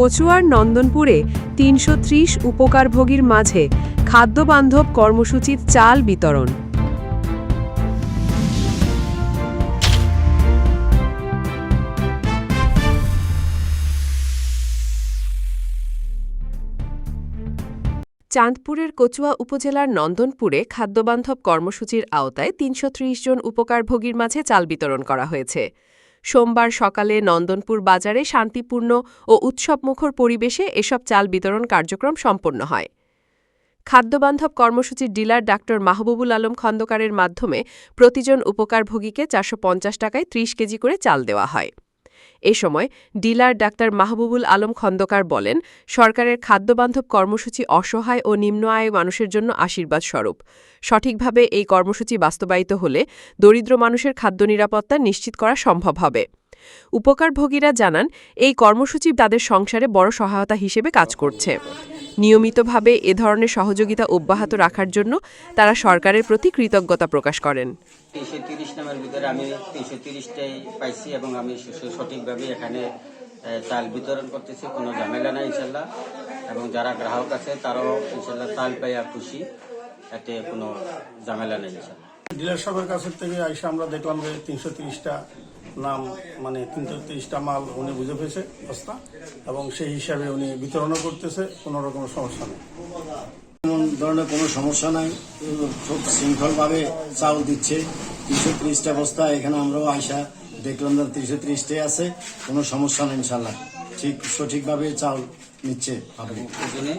কচুয়ার নন্দনপুরে তিনশো ত্রিশ উপকারভোগীর মাঝে খাদ্যবান্ধব কর্মসূচির চাল বিতরণ। চাঁদপুরের কচুয়া উপজেলার নন্দনপুরে খাদ্যবান্ধব কর্মসূচির আওতায় তিনশো ত্রিশ জন উপকারভোগীর মাঝে চাল বিতরণ করা হয়েছে। সোমবার সকালে নন্দনপুর বাজারে শান্তিপূর্ণ ও উৎসবমুখর পরিবেশে এসব চাল বিতরণ কার্যক্রম সম্পন্ন হয়। খাদ্যবান্ধব কর্মসূচির ডিলার ডাক্তার মাহবুবুল আলম খন্দকারের মাধ্যমে প্রতিজন উপকারভোগীকে চারশো পঞ্চাশ টাকায় ৩০ কেজি করে চাল দেওয়া হয়। এ সময় ডিলার ডাক্তার মাহবুবুল আলম খন্দকার বলেন, সরকারের খাদ্যবান্ধব কর্মসূচি অসহায় ও নিম্ন আয় মানুষের জন্য আশীর্বাদ স্বরূপ সঠিকভাবে এই কর্মসূচি বাস্তবায়িত হলে দরিদ্র মানুষের খাদ্য নিরাপত্তা নিশ্চিত করা সম্ভব হবে। উপকারভোগীরা জানান, এই কর্মসূচি তাদের সংসারে বড় সহায়তা হিসেবে কাজ করছে। নিয়মিতভাবে এ ধরনের সহযোগিতা অব্যাহত রাখার জন্য তারা সরকারের প্রতি কৃতজ্ঞতা প্রকাশ করেন। তিনশো তিরিশ নামের ভিতরে আমি তিনশো তিরিশটাই পাইছি এবং আমি সঠিকভাবে এখানে চাল বিতরণ করতেছি কোনো ঝামেলা নাই ইনশাল্লাহ। এবং যারা গ্রাহক আছে তারাও ইনশাল্লাহ চাল পাইয়া খুশি এতে কোনো ঝামেলা নেই ইনশাল্লাহ। ডিলার সাহেবের কাছের থেকে আইসা আমরা দেখলাম যে তিনশো তিরিশটা নাম মানে তিনশো তিরিশটা মাল উনি বুঝে পেয়েছে বস্তা এবং সেই হিসাবে উনি বিতরণও করতেছে কোনো রকম সমস্যা নেই। এমন ধরনের কোনো সমস্যা নাই খুব শৃঙ্খলভাবে চাল দিচ্ছে। তিনশো ত্রিশটা বস্তা এখানে আমরাও আইসা দেখলাম যে তিনশো ত্রিশটাই আছে কোনো সমস্যা নেই ইনশাল্লাহ। ঠিক সঠিকভাবে চাল নিচ্ছে পাবলিক জন্যে